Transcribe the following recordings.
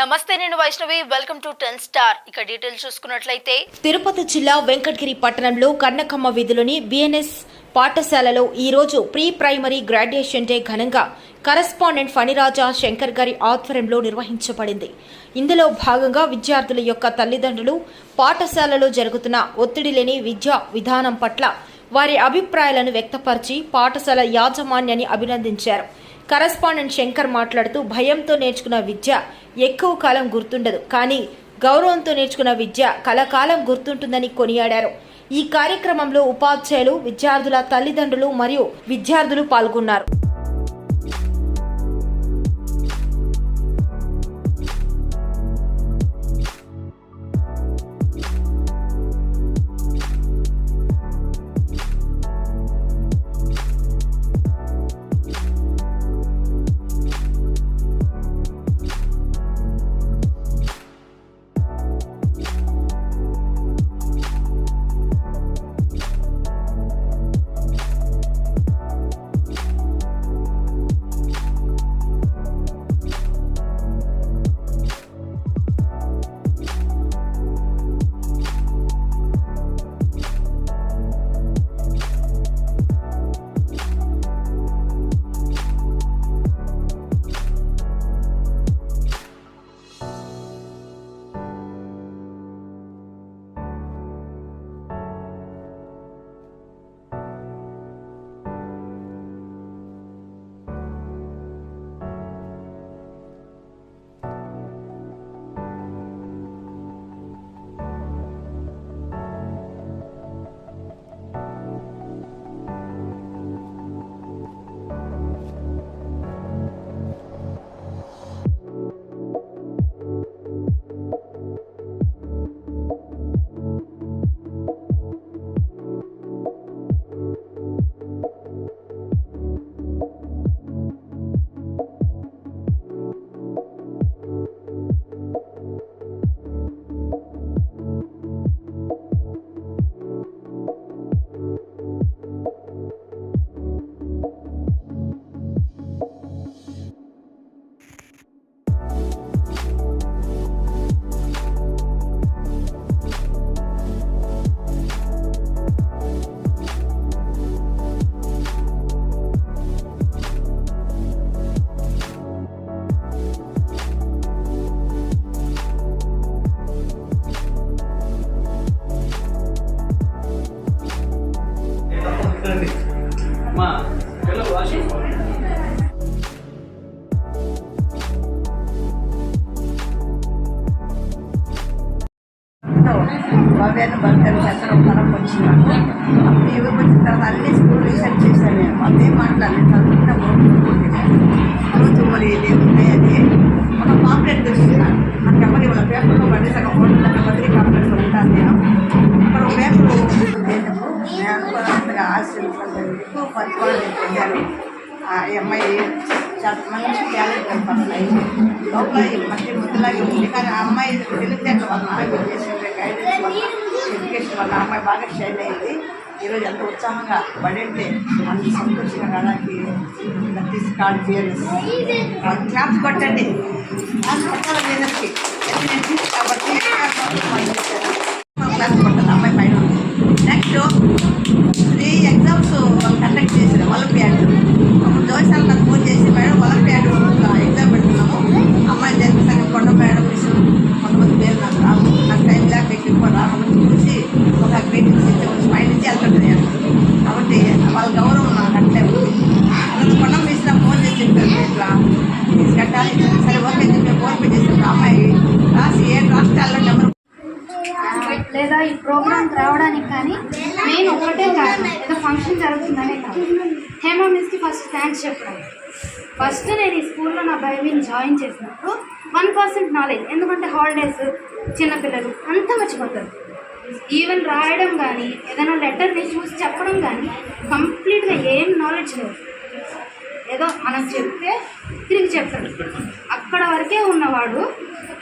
నమస్తే నేను Vaishnavi. Welcome to ten star ఇక డీటెయిల్స్ చూసుకున్నట్లయితే తిరుపతి జిల్లా వెంకటగిరి పట్టణంలో కన్నకమ్మ విధులని బిఎన్ఎస్ పాఠశాలలో ఈరోజు ప్రీ ప్రైమరీ గ్రాడ్యుయేషన్ డే ఘనంగా కరస్పాండెంట్ ఫణిరాజా శంకర్ గారి ఆధ్వర్యంలో నిర్వహించబడింది. ఇందులో భాగంగా విద్యార్థుల యొక్క తల్లిదండ్రులు పాఠశాలలో జరుగుతున్న ఒత్తిడి లేని విద్యా విధానం పట్ల వారి అభిప్రాయాలను వ్యక్తపరిచి పాఠశాల యాజమాన్యాన్ని అభినందించారు. కరస్పాండెంట్ శంకర్ మాట్లాడుతూ భయంతో నేర్చుకున్న విద్య ఎక్కువ కాలం గుర్తుండదు. కానీ గౌరవంతో నేర్చుకున్న విద్య కలకాలం గుర్తుంటుందని కొనియాడారు. ఈ కార్యక్రమంలో ఉపాధ్యాయులు విద్యార్థుల తల్లిదండ్రులు మరియు విద్యార్థులు పాల్గొన్నారు. భవ్యాన్ని భర్తలు ఎక్కడ మనం వచ్చినాను అప్పుడు ఇవి వచ్చిన తర్వాత అన్ని స్కూల్ రీసెర్చ్ చేశాను నేను. అదే మాట్లాడలేదు చదువుకుంటా రోజు మరి లేకుంటే అది. ఒక పాంప్లెట్ తెస్తున్నాను నాకు ఎవరి వాళ్ళ పేపర్లో పడేసి ఒక ఫోటో బదిలీ కాంప్లెట్స్ ఉంటాను నేను. అక్కడ ఒక పేపర్ చేసినప్పుడు నేను అనుకున్నంతగా ఆశీర్వదించాను ఎక్కువ పరిపాలన పొందాను ఆ అమ్మాయి చాలా మంచి టాలెంట్ కనపడుతున్నాయి లోపల ఈ ముద్దలాగే ఉంది. కానీ ఆ అమ్మాయి తెలివితేటల వల్ల అమ్మాయి చేసింది. గైడెన్స్ వల్ల ఎడ్యుకేషన్ వల్ల అమ్మాయి బాగా షైన్ అయింది ఈరోజు ఎంత ఉత్సాహంగా పడింటే అంత సంతోషంగా రావడానికి తీసి కార్డు చేయాలి క్లాస్ కొట్టండి క్లాస్ కొట్టాలి లేదరికి నేను తీసి కాబట్టి క్లాస్ కొట్టాలి అమ్మాయి పైన నెక్స్ట్ త్రీ ఎగ్జామ్స్ వాళ్ళు కండక్ట్ చేశారు ఒలింపియాడ్ అప్పుడు ఈ ప్రోగ్రామ్కి రావడానికి కానీ మెయిన్ ఒకటే కాదు ఏదో ఫంక్షన్ జరుగుతుందనే కాదు. హేమ మిస్కి ఫస్ట్ థ్యాంక్స్ చెప్పడం. ఫస్ట్ నేను ఈ స్కూల్లో నా బైబిల్ని జాయిన్ చేసినప్పుడు వన్ పర్సెంట్ నాలెడ్జ్ ఎందుకంటే హాలిడేస్ చిన్నపిల్లలు అంతా మర్చిపోతారు. ఈవెన్ రాయడం కానీ ఏదైనా లెటర్ని చూసి చెప్పడం కానీ కంప్లీట్గా ఏం నాలెడ్జ్ లేదు. ఏదో మనం చెప్తే తిరిగి చెప్తాడు అక్కడ వరకే ఉన్నవాడు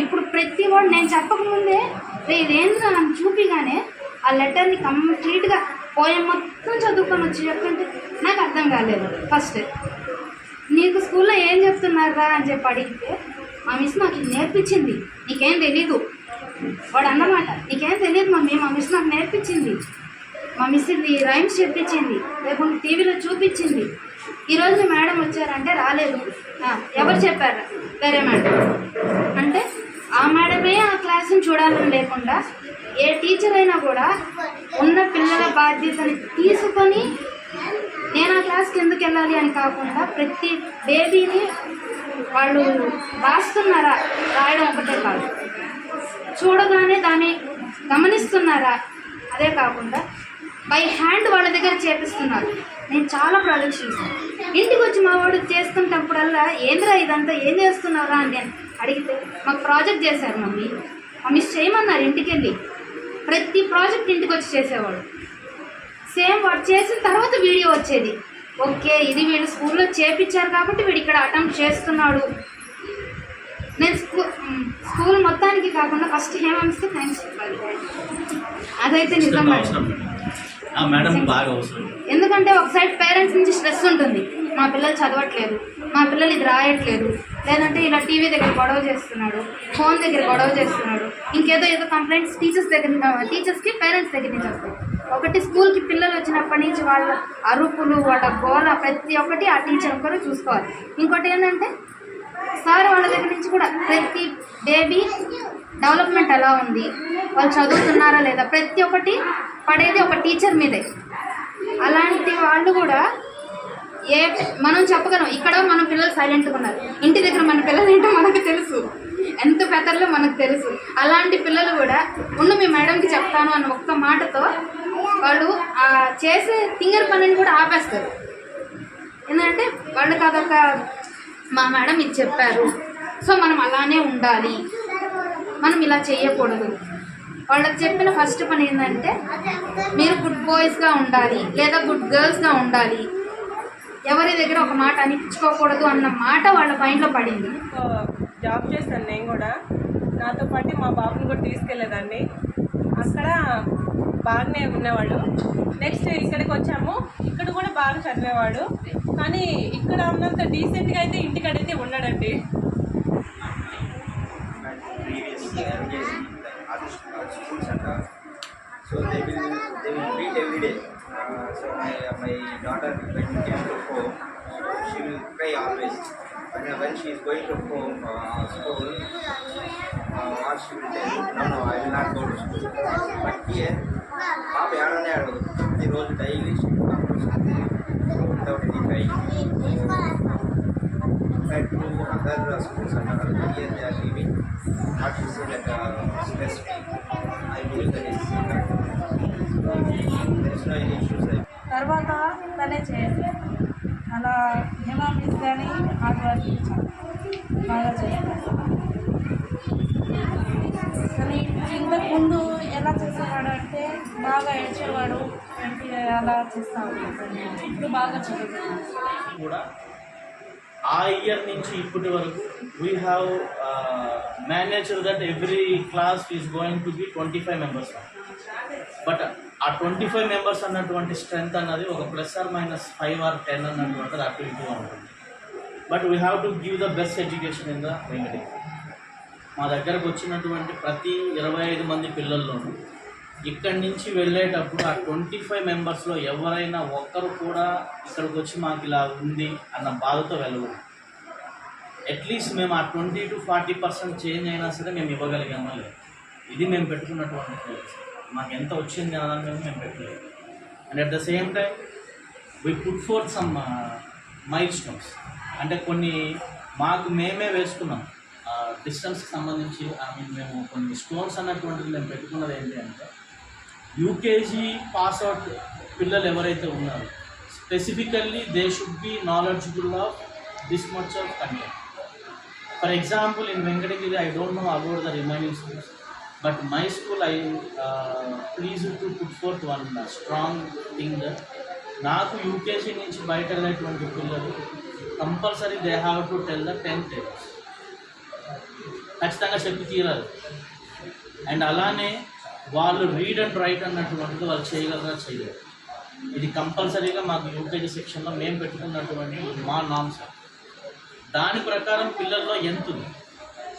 ఇప్పుడు ప్రతి వాడు నేను చెప్పకముందే "రే, ఇదేంద్రా నన్ను చూపిగానే ఆ లెటర్ని కంప్లీట్గా పోయం మొత్తం చదువుకొని వచ్చి చెప్తుంటే నాకు అర్థం కాలేదు. ఫస్ట్ నీకు స్కూల్లో ఏం చెప్తున్నారా అని చెప్పి అడిగితే మా మిస్ నాకు ఇది నేర్పించింది. నీకేం తెలీదు. వాడు అన్నమాట నీకేం తెలియదు మమ్మీ మా మిస్ నాకు నేర్పించింది. మా మిస్ ఇది రైమ్స్ చెప్పించింది. లేకుంటే టీవీలో చూపించింది. ఈరోజు మేడం వచ్చారంటే రాలేదు. ఎవరు చెప్పారు? వేరే మేడం. ఆ మేడమే ఆ క్లాస్ని చూడాలని లేకుండా ఏ టీచర్ అయినా కూడా ఉన్న పిల్లల బాధ్యతని తీసుకొని నేను ఆ క్లాస్కి ఎందుకు వెళ్ళాలి అని కాకుండా ప్రతి బేబీని వాళ్ళు రాస్తున్నారా? రాయడం ఒకటే కాదు. చూడగానే దాన్ని గమనిస్తున్నారా? అదే కాకుండా బై హ్యాండ్ వాళ్ళ దగ్గర చేపిస్తున్నారు. నేను చాలా ప్రాజెక్ట్స్ చూసాను ఇంటికి వచ్చి మా వాడు చేస్తుంటప్పుడల్లా ఏంద్రా ఇదంతా ఏం చేస్తున్నారా అని నేను అడిగితే మాకు ప్రాజెక్ట్ చేశారు మమ్మీ. మా మిస్ చేయమన్నారు ఇంటికి వెళ్ళి ప్రతి ప్రాజెక్ట్ ఇంటికి వచ్చి చేసేవాడు. సేమ్ వాడు చేసిన తర్వాత వీడియో వచ్చేది. ఓకే ఇది వీళ్ళు స్కూల్లో చేపించారు కాబట్టి వీడు ఇక్కడ అటెంప్ట్ చేస్తున్నాడు. నేను స్కూ స్కూల్ మొత్తానికి కాకుండా ఫస్ట్ హేమంత్కి థ్యాంక్స్ చెప్పాలి అదైతే నిజం ఆ మేడం బాగా అవసరం. ఎందుకంటే ఒక సైడ్ పేరెంట్స్ నుంచి స్ట్రెస్ ఉంటుంది. మా పిల్లలు చదవట్లేదు. మా పిల్లలు ఇది రాయట్లేదు. లేదంటే ఇలా టీవీ దగ్గర గొడవ చేస్తున్నాడు ఫోన్ దగ్గర గొడవ చేస్తున్నాడు ఇంకేదో ఏదో కంప్లైంట్స్ టీచర్స్ దగ్గర టీచర్స్కి పేరెంట్స్ దగ్గర నుంచి వస్తాయి. ఒకటి స్కూల్కి పిల్లలు వచ్చినప్పటి నుంచి వాళ్ళ అరుపులు వాళ్ళ గోల ప్రతి ఒక్కటి ఆ టీచర్ ఒక్కరు చూసుకోవాలి. ఇంకోటి ఏంటంటే సార్ వాళ్ళ దగ్గర నుంచి కూడా ప్రతి బేబీ డెవలప్మెంట్ ఎలా ఉంది? వాళ్ళు చదువుతున్నారా లేదా? ప్రతి ఒక్కటి పడేది ఒక టీచర్ మీదే. అలాంటి వాళ్ళు కూడా ఏ మనం చెప్పగలం ఇక్కడ మన పిల్లలు సైలెంట్గా ఉన్నారు. ఇంటి దగ్గర మన పిల్లలు ఏంటో మనకు తెలుసు. ఎంత పెద్దలో మనకు తెలుసు. అలాంటి పిల్లలు కూడా ఉండు మీ మేడంకి చెప్తాను అన్న ఒక్క మాటతో వాళ్ళు ఆ చేసే ఫింగర్ పనిని కూడా ఆపేస్తారు. ఎందుకంటే వాళ్ళకి అదొక మా మేడం ఇది చెప్పారు. సో మనం అలానే ఉండాలి. మనం ఇలా చేయకూడదు. వాళ్ళకి చెప్పిన ఫస్ట్ పని ఏంటంటే మీరు గుడ్ బాయ్స్గా ఉండాలి లేదా గుడ్ గర్ల్స్గా ఉండాలి. ఎవరి దగ్గర ఒక మాట అనిపించుకోకూడదు అన్న మాట వాళ్ళ మైండ్లో పడింది. జాబ్ చేశాను నేను కూడా. నాతో పాటు మా బాబుని కూడా తీసుకెళ్ళేదాన్ని. అక్కడ బాగానే ఉన్నవాడు. నెక్స్ట్ ఇక్కడికి వచ్చాము. ఇక్కడ కూడా బాగా చదివేవాడు. కానీ ఇక్కడ ఉన్నంత డీసెంట్గా అయితే ఇంటికడైతే ఉన్నాడండి. So they will they will feed every day. Uh, so my my daughter when she gets to home, so she will play always. When when she is going to home uh, school, uh, she will tell, no no I will not go to school. But here, ಪಾಪ ಯಾರನ್ನೇ ಆಡೋದು ಪ್ರತಿ rose daily without any crying. Compared to other uh, schools and other areas they are living, what is like a stress. I believe that is తర్వాత తనే చేయాలి అలా Hema miss కానీ hard work బాగా చేయాలి కానీ ఇంతకు ముందు ఎలా చేసేవాడు అంటే బాగా ఏడ్చేవాడు అంటే అలా చేస్తా ఇప్పుడు బాగా చదువుతున్నాడు కూడా ఆ ఇయర్ నుంచి ఇప్పటి వరకు we have manager that every class is going to be twenty five members but ఆ ట్వంటీ ఫైవ్ మెంబర్స్ అన్నటువంటి స్ట్రెంత్ అన్నది ఒక plus or minus five or ten అన్నటువంటిది అటు ఇటుగా ఉంటుంది. But we have to give the best education in the వెంకటే మా దగ్గరకు వచ్చినటువంటి ప్రతి ఇరవై ఐదు మంది పిల్లల్లోనూ ఇక్కడి నుంచి వెళ్ళేటప్పుడు ఆ ట్వంటీ ఫైవ్ మెంబర్స్లో ఎవరైనా ఒక్కరు కూడా ఇక్కడికి వచ్చి మాకు ఇలా ఉంది అన్న బాధతో వెళ్ళకూడదు. అట్లీస్ట్ మేము ఆ twenty to forty percent change అయినా సరే మేము ఇవ్వగలిగామా లేదు? ఇది మేము పెట్టుకున్నటువంటి. మాకు ఎంత వచ్చింది అన్నది మేము మేము పెట్టలేదు. And at the same time we put for some milestones అంటే కొన్ని మాకు మేమే వేసుకున్నాం. డిస్టెన్స్కి సంబంధించి ఐ మీన్ మేము కొన్ని స్టోన్స్ అన్నటువంటిది మేము పెట్టుకున్నది ఏంటి అంటే యూకేజీ పాస్ అవుట్ పిల్లలు ఎవరైతే ఉన్నారో specifically they should be knowledgeable of this much of content for example in Venkatagiri I don't know about the remaining schools but my school I please to put forth one strong thing నాకు UKG నుంచి బయట వెళ్ళేటువంటి పిల్లలు compulsory they have to tell the tenth ఖచ్చితంగా చెప్పి తీరాలి. And అలానే వాళ్ళు రీడ్ అండ్ రైట్ అన్నటువంటిది వాళ్ళు చేయగలరా చేయలేరు. ఇది కంపల్సరీగా మాకు యూకేజీ సెక్షన్లో మేము పెట్టుకున్నటువంటి మా నామ్స్ దాని ప్రకారం పిల్లల్లో ఎంత ఉంది?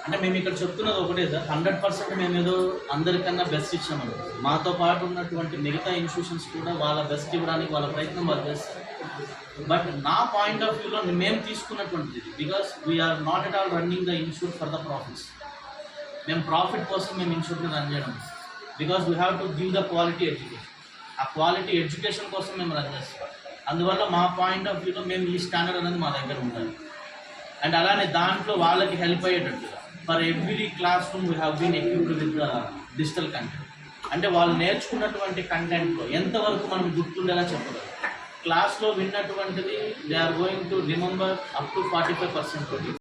అంటే మేము ఇక్కడ చెప్తున్నది ఒకటే సార్. హండ్రెడ్ పర్సెంట్ మేము ఏదో అందరికన్నా బెస్ట్ ఇచ్చామని మాతో పాటు ఉన్నటువంటి మిగతా ఇన్స్టిట్యూషన్స్ కూడా వాళ్ళ బెస్ట్ ఇవ్వడానికి వాళ్ళ ప్రయత్నం వాళ్ళు చేస్తారు. బట్ నా పాయింట్ ఆఫ్ వ్యూలో మేము తీసుకున్నటువంటిది because we are not at all running the institute for the profits మేము ప్రాఫిట్ కోసం మేము ఇన్స్టిట్యూట్ని రన్ చేయడం. Because we have to give the quality education ఆ క్వాలిటీ ఎడ్యుకేషన్ కోసం మేము రన్ చేస్తాం. అందువల్ల మా పాయింట్ ఆఫ్ వ్యూలో మేము ఈ స్టాండర్డ్ అనేది మా దగ్గర ఉండాలి. అండ్ అలానే దాంట్లో వాళ్ళకి హెల్ప్ అయ్యేటట్టుగా. For every classroom we have been equipped with the digital content అంటే వాళ్ళు నేర్చుకున్నటువంటి కంటెంట్లో ఎంతవరకు మనం గుర్తుండేలా చెప్పగలం క్లాస్లో విన్నటువంటిది they are going to remember up to forty five percent